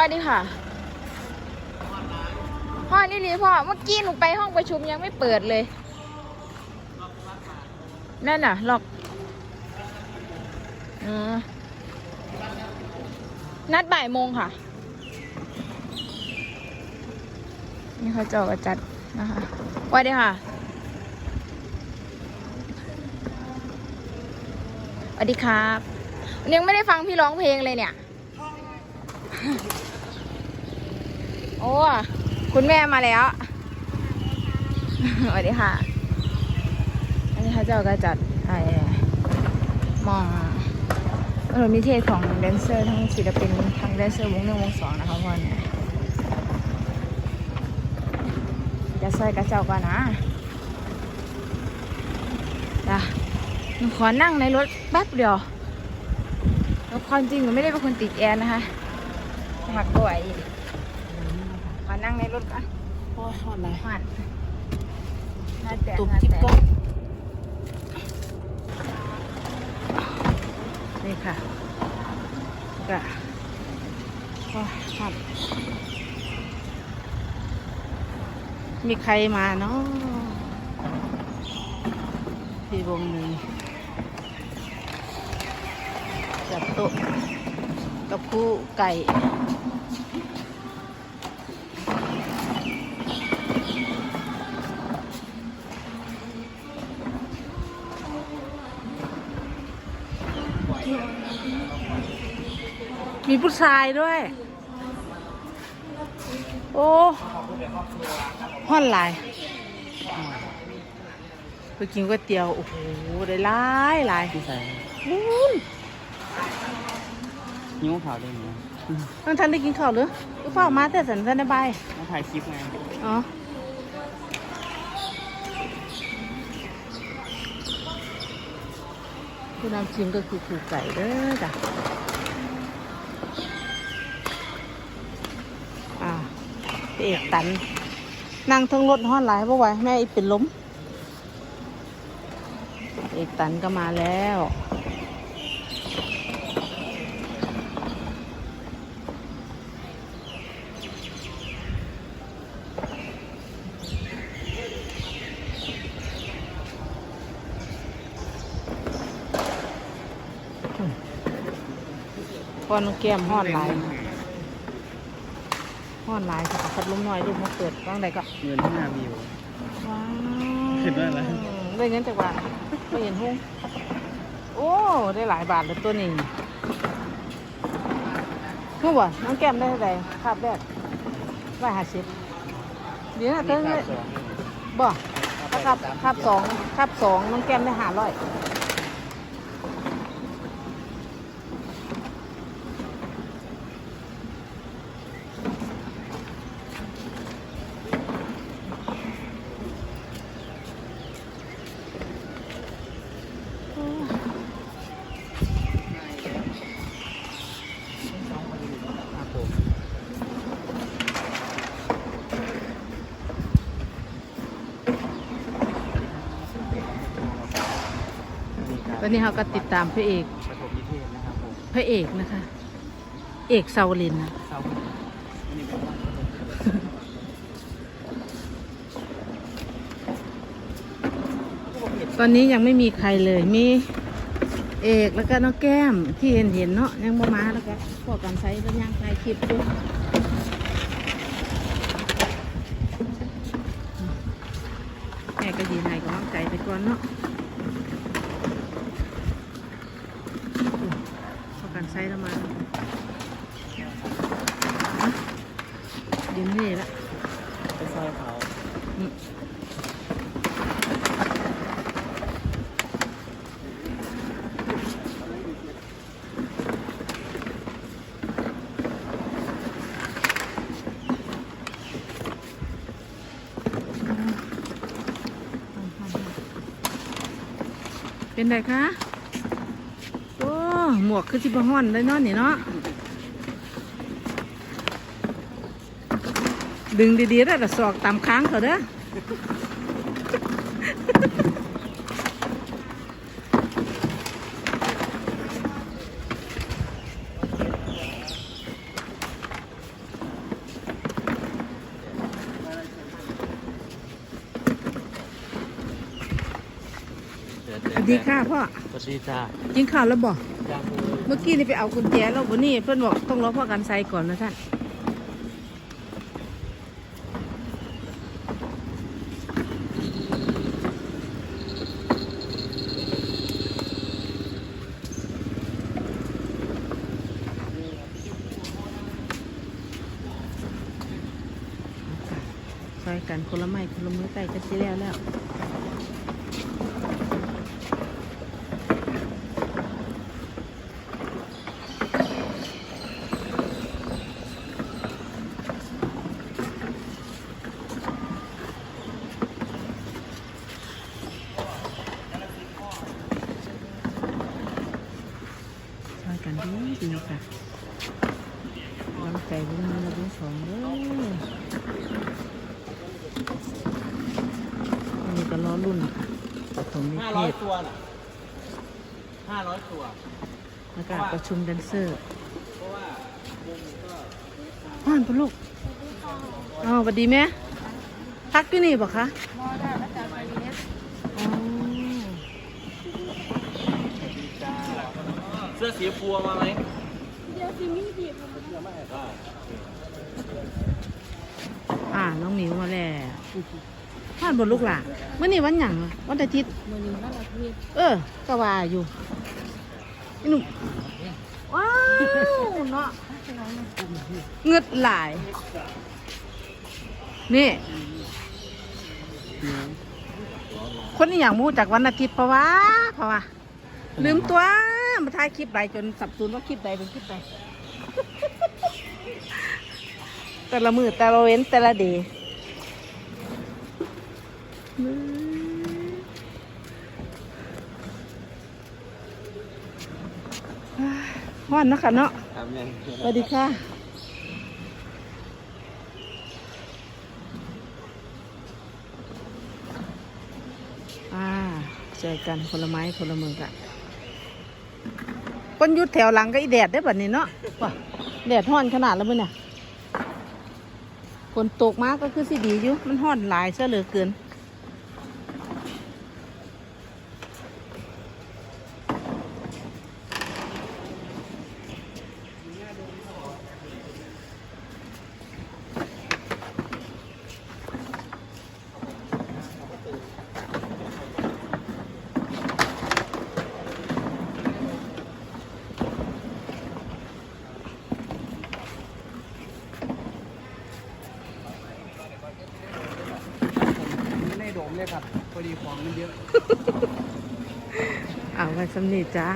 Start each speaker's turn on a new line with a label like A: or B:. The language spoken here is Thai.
A: อ๋อนี่ค่ะ พ่อนี่ลีพ่อ เมื่อกี้หนูไปห้องประชุมยังไม่เปิดเลย นั่นน่ะล็อกอืมนัดบ่ายโมงค่ะ นี่เขาเจอกระจัดนะคะไว้ดีค่ะสวัสดีครับ ยังไม่ได้ฟังพี่ร้องเพลงเลยเนี่ย โอ้คุณแม่มาแล้วสวัสดีค่ะอันนี้เขาเจ้าก็จัดไอ้มองเออมิเทศของแดนเซอร์ทั้งศิลปินทั้งแดนเซอร์วงหนึ่งวงสองนะคะพ่อนี่จะใส่กระเจ้าก่อนนะจ้ะหนูขอนั่งในรถแป๊บเดียวแล้วความจริงหนูไม่ได้เป็นคนติดแอร์นะคะ สมัครตัวไอ้ขอนั่งในรถก่อน
B: โอ้ยหอดไหน
A: หันหน้าแตก
B: ตุบ
A: หน้า
B: จิ๊บ
A: แต
B: ก็
A: กนี่ค่ะก็โอ้ยหัน
B: มีใครมาเนาะพี่วงหนึ่งจับโต๊ะ กับคู่ไก่มีผู้ชายด้วย โอ้ห้อนหลาย ไปกินก๋วยเตี๋ยว โอ้โห ได้หลายหลาย
C: พี่ชาย
B: นู้น
C: นิ้วขาวได้ไหม
B: ต้องทันได้กินข้าวหรือก็เฝ้ามาแต่สันสันได้บาย
C: มาถ่ายคลิปไง
B: อ๋อผู้นำชิมก็คือครูไก่เด้อจ้ะอ่าพี่เอกตัน นั่งทั้งรถห้อนหลายเพราะว่าแม่อีเป็นล้ม เอกตันก็มาแล้ว พอน้องแก้มห้อนหลายห้อนหลายค่ะพัดลมน้อยลูกมาเปิดบ้างใดก็
C: เงินห้าวิว
B: ว้าว
C: เห็นด้วยเหรอ
B: ได้เงินจากบาทไม่เห็นหุ้งโอ้ ได้หลายบาทเลยตัวนี้คือว่าน้องแก้มได้เท่าไหร่คาบแรกร้อยห้าสิบเดี๋ยวนะเธอ
C: มีสอง
B: บ่ถ้าคาบคาบสองคาบสองน้องแก้มได้ห้าร้อย
C: ครับผม
B: ตอนนี้เราก็ติดตามพระเอก
C: ประถมนิเทศนะครับผม
B: พระเอกนะคะ เอกเซาลินนะ
C: เศร้าอันนี้เป็นวัน
B: ตอนนี้ยังไม่มีใครเลยมีเอกแล้วก็น้องแก้มที่เห็นเห็นๆเนาะยังบ่มาแล้วก็พวกกันใช้ก็ยังถ่ายคลิปด้วยแม่ก็ยืนให้กำลังใจไปก่อนเนาะพวกกันใช้แล้วมาอะยืนนี่ละ
C: ไปซอยเขา
B: อืม เป็นไรคะ โอ้ หมวกคือสิบห้อนเลยเนาะนี่เนาะ ดึงดีๆแล้วแต่สอกตามค้างเขาเด้อ ดีค่ะพ่อ
C: สวัสดีจ้า
B: กินข้าวแล้วบอก
C: จ้าคุณ
B: เมื่อกี้นี่ไปเอากุญแจแล้ววันนี้เพื่อนบอกต้องรอพ่อกันไซก่อนนะท่านซอยกันคนละไม้คนละมือใกล้จะสิแล้วแล้ว ดีดีค่ะกำลังใจบุญมือบุญสองเด้ออันนี้ก็ล้อรุ่นค่ะปฐมนิ
C: ห้า
B: เท
C: ร้อย
B: ศ
C: ตัวน่ะห้าร้อยตัว
B: แล้วก็ประชุมแดนเซอร์
C: เพราะว่าวงก็
B: ว่านปะลูกอ๋อสวัสดีแม่พักที่นี่ปะคะ
A: มอได้อาจารย์ไปเรียน
B: อ๋อ
C: จ้าเสื้อสีฟัวมาไหม
B: อ่าน้องหมิวมาแล้วว่านบนลูกหล่ะเมื่อนี้วันหยังอะวันอาทิตย์
A: มือนี้นั่นแหละพี่
B: เออก็ว่าอยู่ไอ้หนุ่มว้าวเนาะเงึดหลาย นี่ คนนี้อย่างมูจากวันอาทิตย์เพราะว่าเพราะว่าลืมตัว มาถ่ายคลิปใดจนสับสนว่าคลิปใดเป็นคลิปใด แต่ละมือแต่ละเว้นแต่ละเดย์ฮ้อนเนาะค่ะเนาะ
C: ทำยัง
B: สวัสดีค่ะอ่าเจอกันคนละไม้คนละมือกัน คนยุดแถวหลังก็อีแดดได้แบบนี้เนาะว่ะแดดห้อนขนาดแล้วมั้ยเนี่ยฝนตกมากก็คือสิดีอยู่มันห้อนหลายเสียเหลือเกิน
C: เลยครับพอดีของมันเยอะ
B: เอาไว้สำนีจ้า